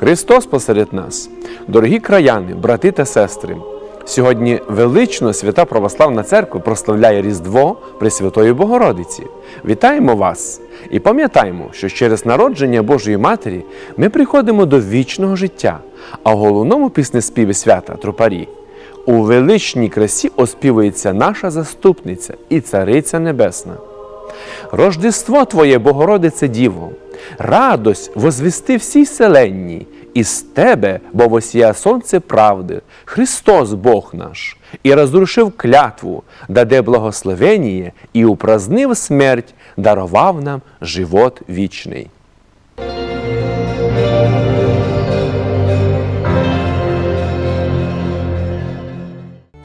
Христос посеред нас, дорогі краяни, брати та сестри. Сьогодні велично Свята Православна Церква прославляє Різдво Пресвятої Богородиці. Вітаємо вас і пам'ятаємо, що через народження Божої Матері ми приходимо до вічного життя, а в головному піснеспіві свята Тропарі у величній красі оспівується наша заступниця і Цариця Небесна. Рождество Твоє, Богородице Діво, радость возвести всій селенні, із Тебе, бо восія сонце правди, Христос Бог наш, і розрушив клятву, даде благословеніє, і упразнив смерть, дарував нам живот вічний.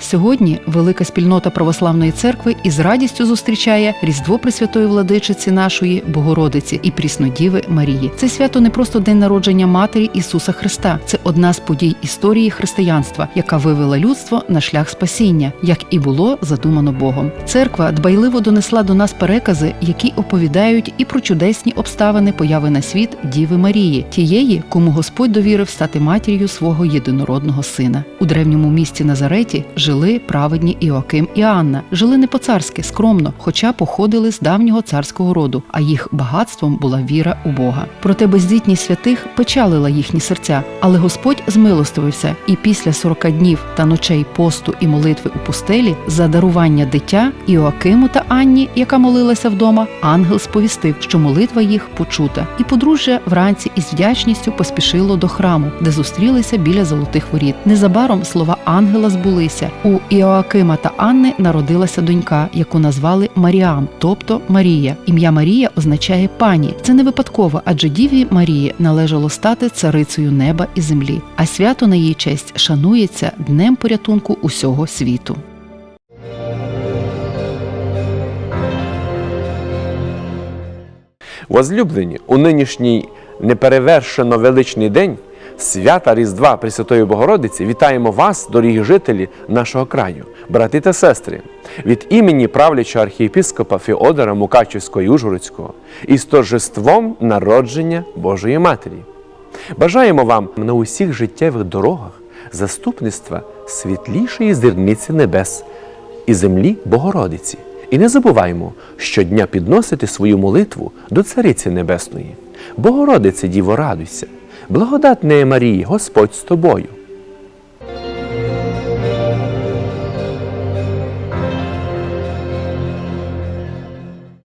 Сьогодні велика спільнота православної церкви із радістю зустрічає Різдво Пресвятої владичиці нашої Богородиці і Пріснодіви Марії. Це свято не просто день народження Матері Ісуса Христа. Це одна з подій історії християнства, яка вивела людство на шлях спасіння, як і було задумано Богом. Церква дбайливо донесла до нас перекази, які оповідають і про чудесні обставини появи на світ Діви Марії, тієї, кому Господь довірив стати матір'ю свого єдинородного сина. У древньому місті Назареті жили праведні Іоаким і Анна. Жили не по-царськи, скромно, хоча походили з давнього царського роду, а їх багатством була віра у Бога. Проте бездітність святих печалила їхні серця, але Господь змилостивився, і після 40 днів та ночей посту і молитви у пустелі за дарування дитя Іоакиму та Анні, яка молилася вдома, ангел сповістив, що молитва їх почута, і подружжя вранці із вдячністю поспішило до храму, де зустрілися біля золотих воріт. Незабаром слова ангела збулися. У Іоакима та Анни народилася донька, яку назвали Маріам, тобто Марія. Ім'я Марія означає пані. Це не випадково, адже діві Марії належало стати царицею неба і землі. А свято на її честь шанується днем порятунку усього світу. Возлюблені, у нинішній неперевершено величний день свята Різдва Пресвятої Богородиці вітаємо вас, дорогі жителі нашого краю, брати та сестри, від імені правлячого архієпископа Феодора Мукачівського і Ужгородського із торжеством народження Божої Матері. Бажаємо вам на усіх життєвих дорогах заступництва світлішої зірниці небес і землі Богородиці. І не забуваймо щодня підносити свою молитву до Цариці Небесної. Богородице, Діво, радуйся, благодатне Марії, Господь з тобою,